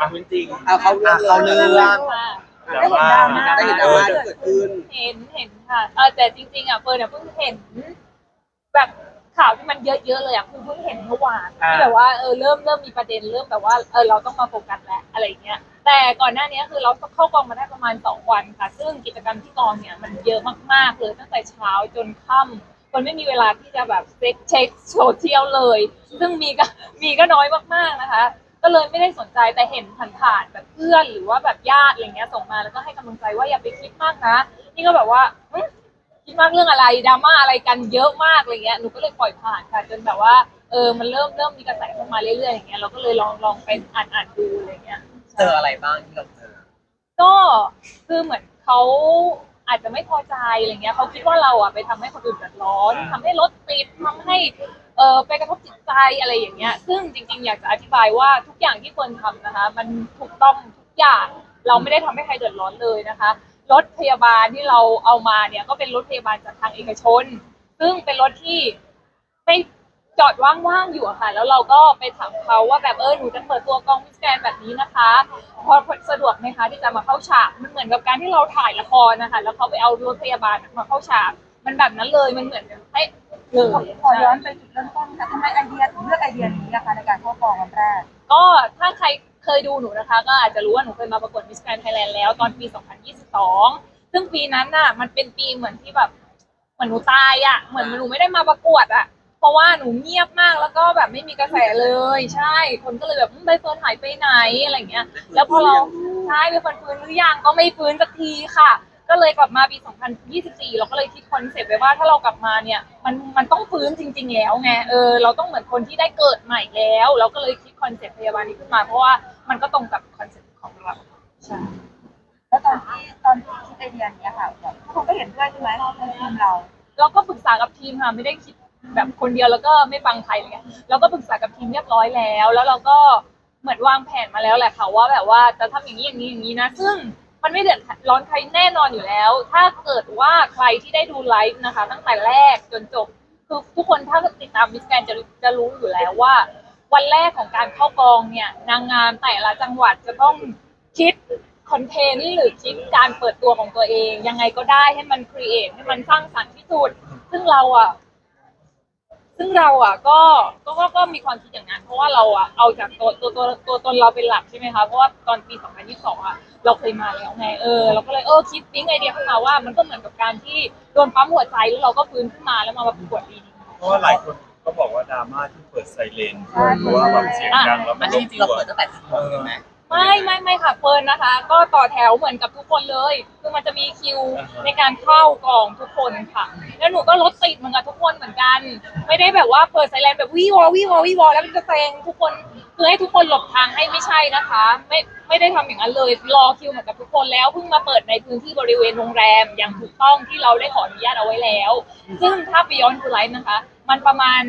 อะจริง เอาเขาเรื่องอะเขาเรื่อง ค่ะๆแต่ว่าได้เห็นดราม่าที่เกิดขึ้น เห็นเห็นค่ะเออแต่จริง ๆอะเฟิร์นอะเพิ่งเห็น แบบข่าวที่มันเยอะๆเลยอะคือเพิ่งเห็นเมื่อวานที่แบบว่าเออเริ่มเริ่มมีประเด็นเริ่มแบบว่าเออเราต้องมาโฟกัสแล้วอะไรอย่างเงี้ย แต่ก่อนหน้านี้คือเราเข้ากองมาได้ประมาณสองวันค่ะ ซึ่งกิจกรรมที่กองเนี่ยมันเยอะมากๆเลยตั้งแต่เช้าจนค่ำคนไม่มีเวลาที่จะแบบเช็คเช็คโซเชียลเลย ซึ่งมีก็มีก็น้อยมากๆนะคะ ก็เลยไม่ได้สนใจแต่เห็นผ่านๆแบบเพื่อนหรือว่าแบบญาติอะไรเงี้ยส่งมาแล้วก็ให้กำลังใจว่าอย่าไปคิดมากนะ นี่ก็แบบว่าหึคิดมากเรื่องอะไรดราม่าอะไรกันเยอะมากอะไรเงี้ยหนูก็เลยปล่อยผ่านค่ะจนแบบว่าเออมันเริ่มเริ่มมีกระแสเข้ามาเรื่อยๆอย่างเงี้ยเราก็เลยลองลองไปอ่านอ่านดูอะไรเงี้ยเจออะไรบ้างที่เราเจอ ก็คือเหมือนเขาอาจจะไม่พอใจอะไรเงี้ยเขาคิดว่าเราอะไปทำให้คนอื่นเดือดร้อนทำให้รถติดทำให้ เออไปกระทบจิตใจอะไรอย่างเงี้ย ซึ่งจริง ๆ อยากจะอธิบายว่าทุกอย่างที่เฟิร์นทำนะคะ มันถูกต้องทุกอย่าง เราไม่ได้ทำให้ใครเดือดร้อนเลยนะคะ รถพยาบาลที่เราเอามาเนี่ยก็เป็นรถพยาบาลจากทางเอกชน ซึ่งเป็นรถที่ไม่จอดว่างๆอยู่อะค่ะ แล้วเราก็ไปถามเขาว่าแบบเออหนูจะเปิดตัวกองมิสแกรนแบบนี้นะคะ พอสะดวกไหมคะที่จะมาเข้าฉาก มันเหมือนกับการที่เราถ่ายละครนะคะ แล้วเขาไปเอารถพยาบาลมาเข้าฉาก มันแบบนั้นเลย มันเหมือนกัน เป๊ะเลย ขอย้อนไปจุดเริ่มต้นค่ะทำไมไอเดียถึงเลือกไอเดียนี้นะคะในการเข้ากองวันแรก ก็ถ้าใครเคยดูหนูนะคะ ก็อาจจะรู้ว่าหนูเคยมาประกวดมิสแกรนไทยแลนด์แล้วตอนปี 2022 ซึ่งปีนั้นน่ะ มันเป็นปีเหมือนที่แบบ เหมือนหนูตายอะ เหมือนหนูไม่ได้มาประกวดอะ เพราะว่าหนูเงียบมากแล้วก็แบบไม่มีกระแสเลย ใช่ คนก็เลยแบบอืมใบเฟิร์นหายไปไหนอะไรเงี้ย แล้วพอเราใช่ใบเฟิร์นฟื้นหรือยังก็ไม่ฟื้นสักทีค่ะ ก็เลยกลับมาปี 2024 เราก็เลยคิดคอนเซปต์ไว้ว่าถ้าเรากลับมาเนี่ยมันมันต้องฟื้นจริง ๆ แล้วไงเออเราต้องเหมือนคนที่ได้เกิดใหม่แล้ว เราก็เลยคิดคอนเซปต์พยาบาลนี้ขึ้นมาเพราะว่ามันก็ตรงกับคอนเซปต์ของเราใช่แล้วตอนที่ตอนที่คิดไอเดียนี้ค่ะแบบทุกคนก็เห็นด้วยใช่ไหมในทีมเราเราก็ปรึกษากับทีมค่ะไม่ได้คิดแบบคนเดียวแล้วก็ไม่ฟังใครอะไรเงี้ยเราก็ปรึกษากับทีมเรียบร้อยแล้ว แล้วเราก็เหมือนวางแผนมาแล้วแหละค่ะว่าแบบว่าจะทำอย่างนี้อย่างนี้อย่างนี้นะ ซึ่ง มันไม่เดือดร้อนใครแน่นอนอยู่แล้ว ถ้าเกิดว่าใครที่ได้ดูไลฟ์นะคะ ตั้งแต่แรกจนจบ คือทุกคนถ้าติดตามมิสแกนจะจะรู้อยู่แล้วว่า วันแรกของการเข้ากองเนี่ย นางงามแต่ละจังหวัดจะต้องคิดคอนเทนต์หรือคิดการเปิดตัวของตัวเอง ยังไงก็ได้ให้มันครีเอทให้มันสร้างสรรค์ที่สุด ซึ่งเราอะ ซึ่งเราอะก็ก็ก็ก็มีความคิดอย่างนั้น เพราะว่าเราอะเอาจากตัวตัวตัวตัวตนเราเป็นหลักใช่ไหมคะเพราะว่าตอนปี 2022อะเราเคยมาแล้วไงเออเราก็เลยเออคิดปิ๊งไอเดียขึ้นมาว่ามันก็เหมือนกับการที่โดนปั๊มหัวใจแล้วเราก็ฟื้นขึ้นมาแล้วมาประกวดปีนี้เพราะว่าหลายคนก็บอกว่าดราม่าที่เปิดไซเรนเพราะว่าแบบเสียงดังแล้วอัมันนนี้จริงๆเราเปิดตั้งแต่สิบโมงเลยไหม ไม่ไม่ไม่ค่ะเฟิร์นนะคะ ก็ต่อแถวเหมือนกับทุกคนเลย คือมันจะมีคิวในการเข้ากองทุกคนค่ะ แล้วหนูก็รถติดเหมือนกับทุกคนเหมือนกัน ไม่ได้แบบว่าเปิดไซเรนแบบวี่วอวี่วอวี่วอแล้วมันจะแซงทุกคนคือให้ทุกคนหลบทางให้ไม่ใช่นะคะ ไม่ไม่ได้ทำอย่างนั้นเลยรอคิวเหมือนกับทุกคนแล้วเพิ่งมาเปิดในพื้นที่บริเวณโรงแรมอย่างถูกต้องที่เราได้ขออนุญาตเอาไว้แล้ว ซึ่งถ้าไปย้อนดูไลฟ์นะคะ มันประมาณ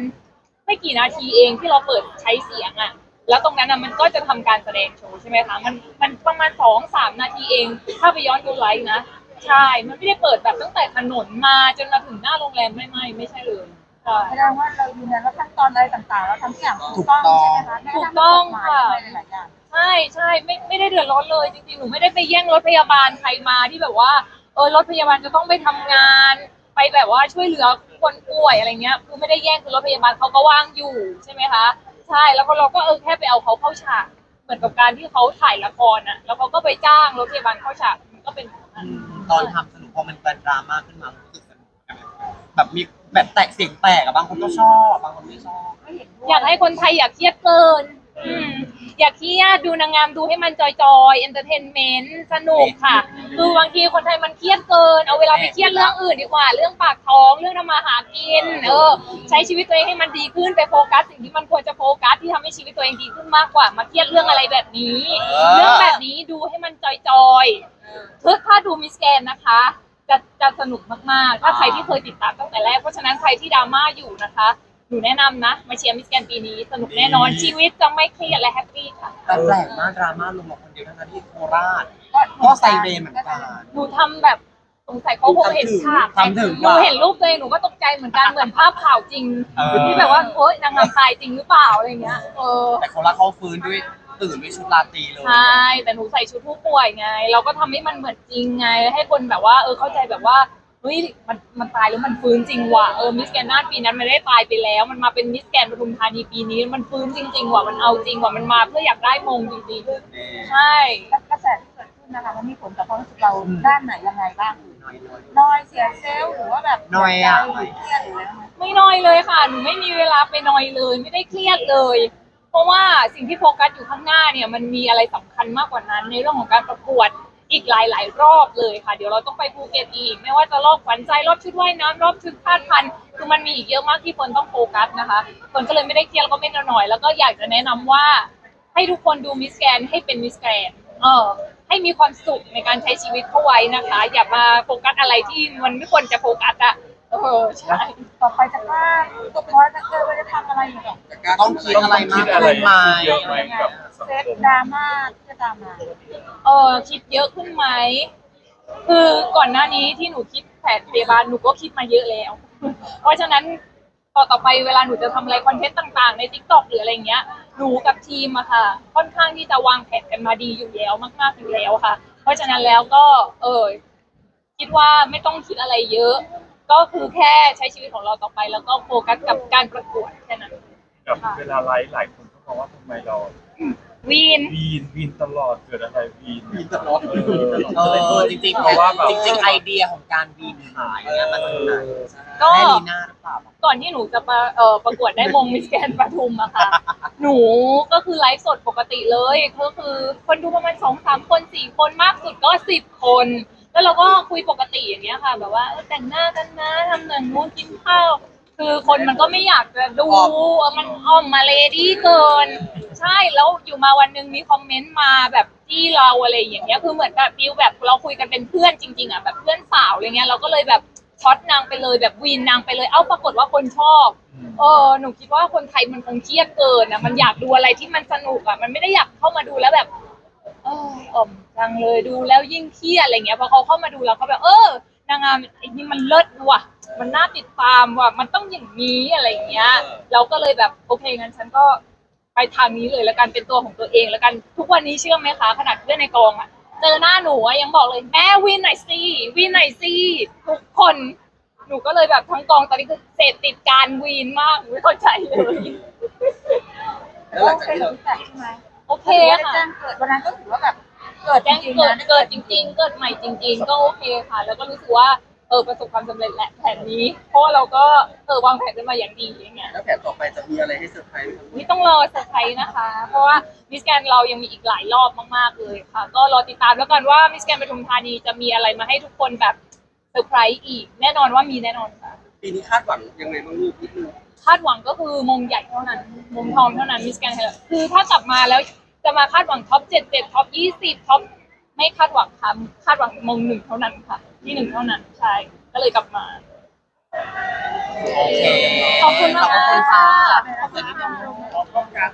ไม่กี่นาทีเองที่เราเปิดใช้เสียงอะ แล้วตรงนั้นนะมันก็จะทำการแสดงโชว์ใช่ไหมคะมันมันประมาณสองสามนาทีเอง ถ้าไปย้อนดูไลฟ์นะใช่ มันไม่ได้เปิดแบบตั้งแต่ถนนมาจนมาถึงหน้าโรงแรมไม่ไม่ไม่ใช่เลยใช่แสดงว่าเรายืนยันว่าขั้นตอนอะไรต่างๆเราทำทุกอย่างถูกต้องใช่ไหมคะแม้กระทั่กฎหมายอะไรหลายๆอย่างใช่ใช่ไม่ไม่ได้เดือดร้อนเลยจริงๆหนูไม่ได้ไปแย่งรถพยาบาลใครมาที่แบบว่าเออรถพยาบาลจะต้องไปทำงาน ไปแบบว่าช่วยเหลือคนป่วยอะไรเงี้ยคือไม่ได้แย่งคือรถพยาบาลเขาก็ว่างอยู่ใช่ไหมคะ ใช่แล้วก็เราก็เออแค่ไปเอาเขาเข้าฉากเหมือนกับการที่เขาถ่ายละครอะ แล้วเขาก็ไปจ้างรถพยาบาลเข้าฉากมันก็เป็นแบบนั้นตอนทำสนุกพอมันเป็นดราม่าขึ้นมารู้สึกสนุกไหมแบบมีแบบแตกเสียงแตกอะบางคนก็ชอบบางคนไม่ชอบไม่เห็นด้วยอยากให้คนไทยอย่าเครียดเกิน อืมอย่าเครียดดูนางงามดูให้มันจอยๆเอนเตอร์เทนเมนต์สนุกค่ะ คือบางทีคนไทยมันเครียดเกิน เอาเวลาไปเครียดเรื่องอื่นดีกว่า เรื่องปากท้องเรื่องทำมาหากิน เออ ใช้ชีวิตตัวเองให้มันดีขึ้นไปโฟกัสสิ่งที่มันควรจะโฟกัสที่ทำให้ชีวิตตัวเองดีขึ้นมากกว่า มาเครียดเรื่องอะไรแบบนี้ เออ เรื่องแบบนี้ดูให้มันจอยๆคือถ้าดูมิสแกนนะคะ จะจะสนุกมากๆ ถ้าใครที่เคยติดตามตั้งแต่แรก เพราะฉะนั้นใครที่ดราม่าอยู่นะคะ หนูแนะนำนะ มาเชียร์มิสแกนปีนี้ สนุกแน่นอน ชีวิตจะไม่เครียดและแฮปปี้ค่ะ แต่แปลกมากดราม่าลงมาคนเดียวทั้งๆที่โคราช ก็ไซเรนเหมือนกัน หนูทำแบบสงสัยเขาคงเห็นฉากทำถึงหนูเห็นรูปตัวเองหนูก็ตกใจเหมือนกัน เหมือนภาพข่าวจริง เออ ที่แบบว่าเฮ้ยนางงามตายจริงหรือเปล่าอะไรเงี้ย เออ แต่โคราชเขาฟื้นด้วยตื่นด้วยชุดราตรีเลย ใช่ แต่หนูใส่ชุดผู้ป่วยไง เราก็ทำให้มันเหมือนจริงไง ให้คนแบบว่า เออเข้าใจแบบว่า เฮ้ยมันมันตายแล้วมันฟื้นจริงว่ะเออมิสแกนน่านปีนั้นมันไม่ได้ตายไปแล้ว มันมาเป็นมิสแกนปทุมธานีปีนี้ มันฟื้นจริงๆว่ะมันเอาจริงว่ะมันมาเพื่ออยากได้มงจริงๆใช่กระแสที่เกิดขึ้นนะคะมันมีผลกับความรู้สึกเราด้านไหนยังไงบ้างน้อยน้อยนอยเสียเซลล์หรือว่าแบบนอยอะหรือเครียดหรืออะไรบ้างไหมไม่น้อยเลยค่ะหนูไม่มีเวลาไปนอยเลย ไม่ได้เครียดเลย เพราะว่าสิ่งที่โฟกัสอยู่ข้างหน้าเนี่ยมันมีอะไรสำคัญมากกว่านั้นในเรื่องของการประกวด อีกหลาย ๆ รอบเลยค่ะ เดี๋ยวเราต้องไปภูเก็ตอีก ไม่ว่าจะรอบขวัญใจรอบชุดว่ายน้ำรอบชุดคาดพันคือมันมีอีกเยอะมากที่คนต้องโฟกัสนะคะคนก็เลยไม่ได้เครียดแล้วก็ไม่นอย แล้วก็อยากจะแนะนำว่า ให้ทุกคนดูมิสแกนให้เป็นมิสแกนเออให้มีความสุขในการใช้ชีวิตเข้าไว้นะคะ อย่ามาโฟกัสอะไรที่มันไม่ควรจะโฟกัสอะ เออใช่ต่อไปจะกล้าตัวพอจะเจอว่าจะทำอะไรอยู่แบบจะกล้าต้องคิดอะไรคิมากดอะไรขึ้นไหมเยอะไหมกับสังเซฟคมดราม่าที่จะตามมาเออคิดเยอะขึ้นไหมคือก่อนหน้านี้ที่หนูคิดแผนพยาบาลหนูก็คิดมาเยอะแล้ว เพราะฉะนั้นต่อต่อไปเวลาหนูจะทำอะไรคอนเทนต์ต่างๆ ใน t ิ k t o k หรืออะไรเงี้ยหนูกับทีมอะค่ะ ค่อนข้างที่จะวางแผนกันมาดีอยู่แล้วมากๆอยู่แล้วค่ะ เพราะฉะนั้นแล้วก็ เออ คิดว่าไม่ต้องคิดอะไรเยอะ ก็คือแค่ใช้ชีวิตของเราต่อไป แล้วก็โฟกัสกับการประกวดแค่นั้น กับเวลาไลฟ์หลายคนก็มองว่าทำไมเราวีน วีนวีนตลอดเกิดอะไรวีนวีนตลอด เออ เออจริงๆเพราะว่าแบบ จริงๆไอเดียของการวีนขายเนี่ยมันคือไหนก็ แม่ลีน่าหรือเปล่า ก่อนที่หนูจะประเอ่อประกวดได้มงมิสแกนปทุมอะค่ะ หนูก็คือไลฟ์สดปกติเลย ก็คือคนดูประมาณสองสามคนสี่คนมากสุดก็สิบคน แล้วเราก็คุยปกติอย่างเงี้ยค่ะ แบบว่าเออแต่งหน้ากันนะทำหนังนู้นกินข้าว คือคนมันก็ไม่อยากจะดูอ้อมเออมันอ้อมมาเลดี้เกิน ใช่แล้วอยู่มาวันหนึ่งมีคอมเมนต์มาแบบที่เราอะไรอย่างเงี้ยคือเหมือนแบบฟิลแบบเราคุยกันเป็นเพื่อนจริงๆอะแบบเพื่อนสาวอะไรเงี้ยเราก็เลยแบบช็อตนางไปเลยแบบวีนนางไปเลย เอ้าปรากฏว่าคนชอบ เออหนูคิดว่าคนไทยมันคงเครียดเกินนะมันอยากดูอะไรที่มันสนุกอะ มันไม่ได้อยากเข้ามาดูแล้วแบบเอออ่อมจังเลยดูแล้วยิ่งเครียดอะไรเงี้ยพอเขาเข้ามาดูแล้วเขาแบบเออนางงามไอ้นี่มันเลิศว่ะ มันน่าติดตามว่ะมันต้องอย่างนี้อะไรเงี้ย เราก็เลยแบบโอเคงั้นฉันก็ไปทางนี้เลยแล้วกันเป็นตัวของตัวเองแล้วกันทุกวันนี้เชื่อไหมคะขนาดเพื่อนในกองอะเจอหน้าหนูอะยังบอกเลยแม่วินหน่อยสิวินหน่อยสิทุกคนหนูก็เลยแบบทั้งกองตอนนี้คือเสพติดการวีนมากหนูไม่เข้าใจเลยแล้วหลังโอจากเคที่กัเราบพี่แต่ใช่ไหมโอ เคได้ค่ะแจ้งเกิดวันนั้นก็ถือว่าแบบเกิดจแจ้งริงๆเกิดนะเกิดจริง ๆ เกิดใหม่จริง ๆ ก็โอเคค่ะ แล้วก็รู้สึกว่าเออประสบความสำเร็จแหละแผนนี้ เพราะว่าเราก็เออวางแผนกันมาอย่างดีอย่างเงี้ย แล้วแผนต่อไปจะมีอะไรให้เซอร์ไพรส์ไหมครับนี่ต้องรอเซอร์ไพรส์นะคะ เพราะว่ามิสแกนเรายังมีอีกหลายรอบมากๆเลยค่ะ ก็รอติดตามแล้วกันว่ามิสแกนปทุมธานีจะมีอะไรมาให้ทุกคนแบบเซอร์ไพรส์อีก แน่นอนว่ามีแน่นอนค่ะ ปีนี้คาดหวังยังไงบ้างลูกนิดนึงคาดหวังก็คือมงใหญ่เท่านั้น มงทองเท่านั้นมิสแกนไทยแลนด์คือถ้ากลับมาแล้ว จะมาคาดหวังท็อปเจ็ดเจ็ดท็อปยี่สิบท็อปไม่คาดหวังค่ะคาดหวังมงหนึ่งเท่านั้นค่ะ ที่หนึ่งเท่านั้นใช่ก็เลยกลับมาโอเคขอบคุณมากขอบคุณค่ะ ขอบคุณค่ะ